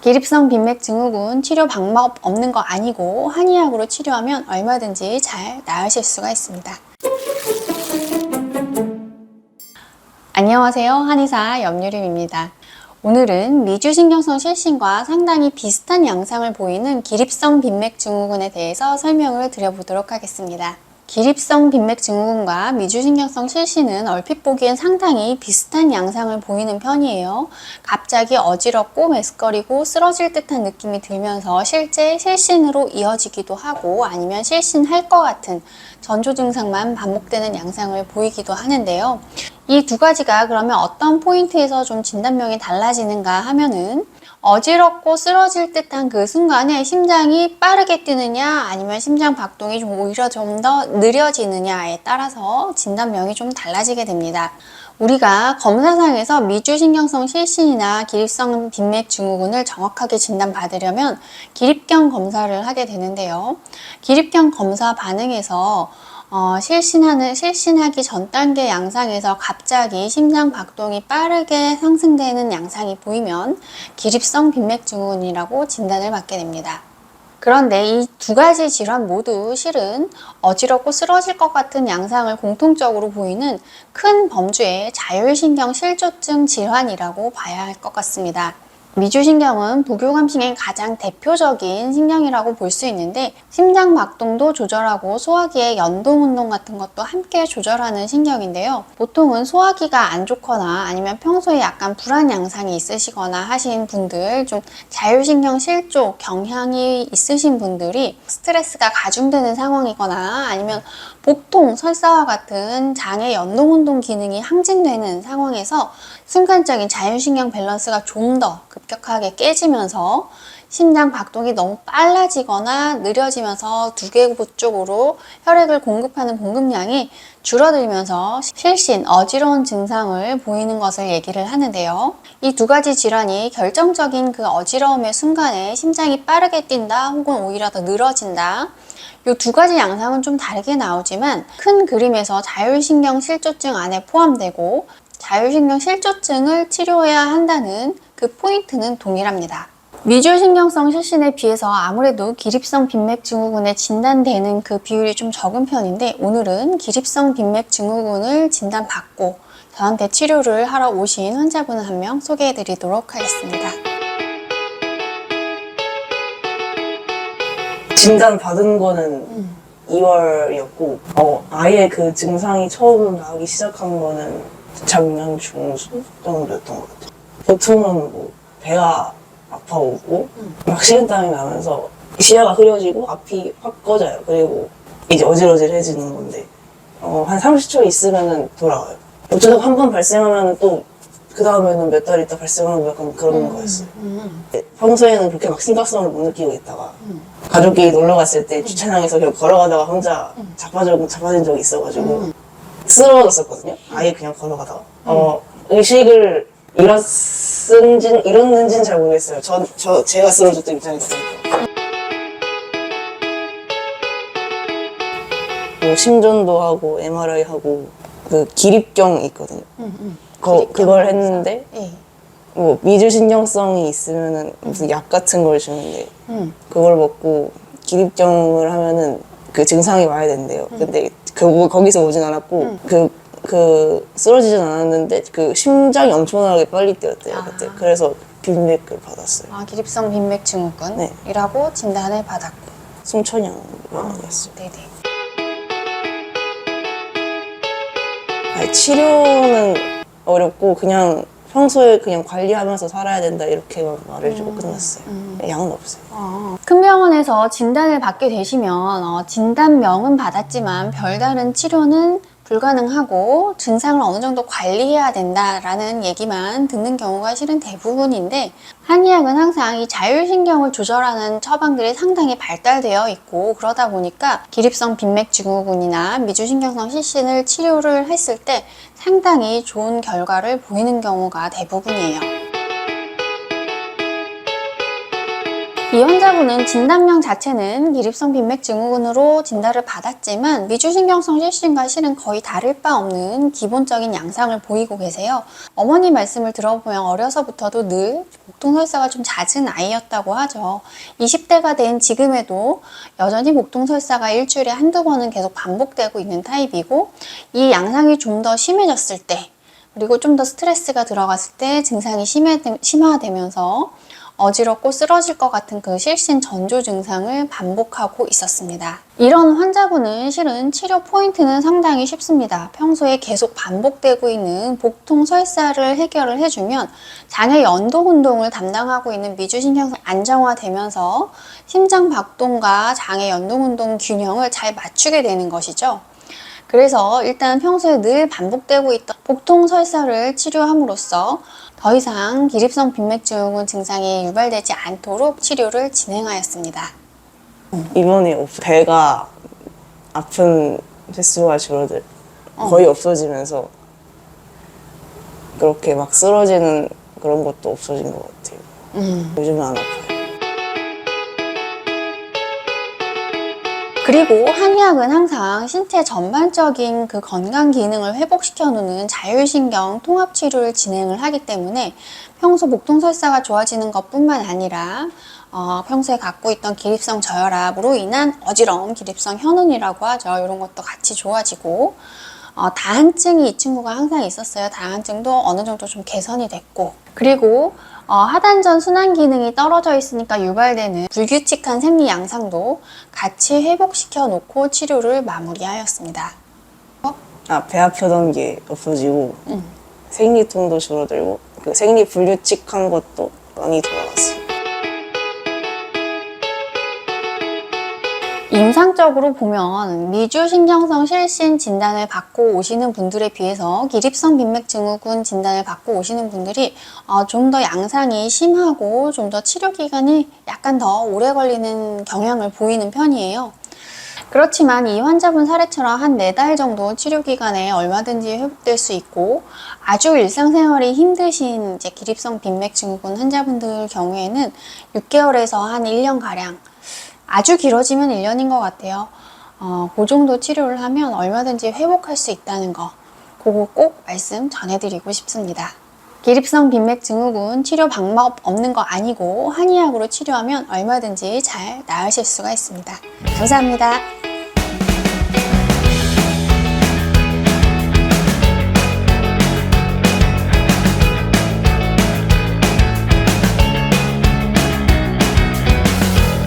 기립성 빈맥 증후군 치료 방법 없는 거 아니고 한의학으로 치료하면 얼마든지 잘 나으실 수가 있습니다. 안녕하세요. 한의사 염유림입니다. 오늘은 미주신경성 실신과 상당히 비슷한 양상을 보이는 기립성 빈맥 증후군에 대해서 설명을 드려보도록 하겠습니다. 기립성 빈맥 증후군과 미주신경성 실신은 얼핏 보기엔 상당히 비슷한 양상을 보이는 편이에요. 갑자기 어지럽고 메스꺼리고 쓰러질 듯한 느낌이 들면서 실제 실신으로 이어지기도 하고 아니면 실신할 것 같은 전조 증상만 반복되는 양상을 보이기도 하는데요. 이 두 가지가 그러면 어떤 포인트에서 좀 진단명이 달라지는가 하면은 어지럽고 쓰러질 듯한 그 순간에 심장이 빠르게 뛰느냐 아니면 심장 박동이 좀 오히려 좀 더 느려지느냐에 따라서 진단명이 좀 달라지게 됩니다. 우리가 검사상에서 미주신경성 실신이나 기립성 빈맥 증후군을 정확하게 진단받으려면 기립경 검사를 하게 되는데요. 기립경 검사 반응에서 어, 실신하는, 실신하기 전 단계 양상에서 갑자기 심장 박동이 빠르게 상승되는 양상이 보이면 기립성 빈맥 증후군이라고 진단을 받게 됩니다. 그런데 이 두 가지 질환 모두 실은 어지럽고 쓰러질 것 같은 양상을 공통적으로 보이는 큰 범주의 자율신경 실조증 질환이라고 봐야 할 것 같습니다. 미주신경은 부교감신경의 가장 대표적인 신경이라고 볼 수 있는데 심장 박동도 조절하고 소화기의 연동 운동 같은 것도 함께 조절하는 신경인데요. 보통은 소화기가 안 좋거나 아니면 평소에 약간 불안 양상이 있으시거나 하신 분들 좀 자율신경 실조 경향이 있으신 분들이 스트레스가 가중되는 상황이거나 아니면 복통, 설사와 같은 장의 연동 운동 기능이 항진되는 상황에서 순간적인 자율신경 밸런스가 좀 더 급격하게 깨지면서 심장 박동이 너무 빨라지거나 느려지면서 두개부 쪽으로 혈액을 공급하는 공급량이 줄어들면서 실신, 어지러운 증상을 보이는 것을 얘기를 하는데요. 이 두 가지 질환이 결정적인 그 어지러움의 순간에 심장이 빠르게 뛴다 혹은 오히려 더 늘어진다. 이두 가지 양상은 좀 다르게 나오지만 큰 그림에서 자율신경 실조증 안에 포함되고 자율신경 실조증을 치료해야 한다는 그 포인트는 동일합니다. 미주신경성 실신에 비해서 아무래도 기립성 빈맥 증후군에 진단되는 그 비율이 좀 적은 편인데 오늘은 기립성 빈맥 증후군을 진단받고 저한테 치료를 하러 오신 환자분을 한 명 소개해 드리도록 하겠습니다. 진단 받은 거는 2월이었고 어, 아예 그 증상이 처음 나오기 시작한 거는 작년 중순 정도였던 것 같아요. 보통은 뭐 배가 아파오고 막 식은땀이 나면서 시야가 흐려지고 앞이 확 꺼져요. 그리고 이제 어질어질해지는 건데 어, 한 30초 있으면은 돌아와요. 어쩌다가 한번 발생하면 또 그 다음에는 몇 달 있다 발생하는 약간 그런 거였어요. 평소에는 그렇게 막 심각성을 못 느끼고 있다가 가족끼리 놀러 갔을 때 주차장에서 그냥 걸어가다가 혼자 자빠져, 자빠진 적이 있어가지고 쓰러졌었거든요. 아예 그냥 걸어가다가. 어, 의식을 잃었 는지는, 잃었는지는 잘 모르겠어요. 저, 저, 제가 쓰러졌던 입장이었으니까. 뭐 심전도 하고 MRI 하고 그 기립경 있거든요. 거, 그걸 했는데 예. 뭐 미주신경성이 있으면은 무슨 약 같은 걸 주는데 음. 그걸 먹고 기립경을 하면은 그 증상이 와야 된대요. 근데 그 거기서 오진 않았고 그, 그 쓰러지진 않았는데 그 심장이 엄청나게 빨리 뛰었대요 아. 그때. 그래서 빈맥을 받았어요. 아, 기립성 빈맥 증후군이라고 진단을 받았고. 승천형이었어요. 네네. 아니, 치료는 어렵고 그냥 평소에 그냥 관리하면서 살아야 된다 이렇게만 말해주고 끝났어요. 약은 없어요. 어, 큰 병원에서 진단을 받게 되시면 어, 진단명은 받았지만 별다른 치료는 불가능하고 증상을 어느 정도 관리해야 된다라는 얘기만 듣는 경우가 실은 대부분인데 한의학은 항상 이 자율신경을 조절하는 처방들이 상당히 발달되어 있고 그러다 보니까 기립성 빈맥 증후군이나 미주신경성 실신을 치료를 했을 때 상당히 좋은 결과를 보이는 경우가 대부분이에요. 이 환자분은 진단명 자체는 기립성 빈맥 증후군으로 진단을 받았지만 미주신경성 실신과 실은 거의 다를 바 없는 기본적인 양상을 보이고 계세요. 어머니 말씀을 들어보면 어려서부터도 늘 목통설사가 좀 잦은 아이였다고 하죠. 20대가 된 지금에도 여전히 목통설사가 일주일에 한두 번은 계속 반복되고 있는 타입이고 이 양상이 좀 더 심해졌을 때 그리고 좀 더 스트레스가 들어갔을 때 증상이 심해, 심화되면서 어지럽고 쓰러질 것 같은 그 실신 전조 증상을 반복하고 있었습니다. 이런 환자분은 실은 치료 포인트는 상당히 쉽습니다. 평소에 계속 반복되고 있는 복통 설사를 해결을 해주면 장의 연동 운동을 담당하고 있는 미주신경성 안정화되면서 심장 박동과 장의 연동 운동 균형을 잘 맞추게 되는 것이죠. 그래서 일단 평소에 늘 반복되고 있던 복통 설사를 치료함으로써 더 이상 기립성 빈맥증후군 증상이 유발되지 않도록 치료를 진행하였습니다. 이번에 없- 배가 아픈 횟수가 줄어들 거의 없어지면서 그렇게 막 쓰러지는 그런 것도 없어진 것 같아요. 요즘은 안 아파 그리고 한의학은 항상 신체 전반적인 그 건강 기능을 회복시켜 놓는 자율신경 통합 치료를 진행을 하기 때문에 평소 목통설사가 좋아지는 것뿐만 아니라 어, 평소에 갖고 있던 기립성 저혈압으로 인한 어지러움, 기립성 현운이라고 하죠. 이런 것도 같이 좋아지고 어, 다한증이 이 친구가 항상 있었어요. 다한증도 어느 정도 좀 개선이 됐고 그리고 어, 하단전 순환 기능이 떨어져 있으니까 유발되는 불규칙한 생리 양상도 같이 회복시켜 놓고 치료를 마무리하였습니다. 아, 배 아프던 게 없어지고 생리통도 줄어들고 그 생리 불규칙한 것도 많이 돌아갔어요. 임상적으로 보면 미주신경성 실신 진단을 받고 오시는 분들에 비해서 기립성 빈맥 증후군 진단을 받고 오시는 분들이 어, 좀 더 양상이 심하고 좀 더 치료 기간이 약간 더 오래 걸리는 경향을 보이는 편이에요. 그렇지만 이 환자분 사례처럼 한 네 달 정도 치료 기간에 얼마든지 회복될 수 있고 아주 일상생활이 힘드신 이제 기립성 빈맥 증후군 환자분들 경우에는 6개월에서 한 1년 가량 아주 길어지면 1년인 것 같아요. 어, 그 정도 치료를 하면 얼마든지 회복할 수 있다는 거, 그거 꼭 말씀 전해드리고 싶습니다. 기립성 빈맥 증후군 치료 방법 없는 거 아니고 한의학으로 치료하면 얼마든지 잘 나으실 수가 있습니다. 감사합니다.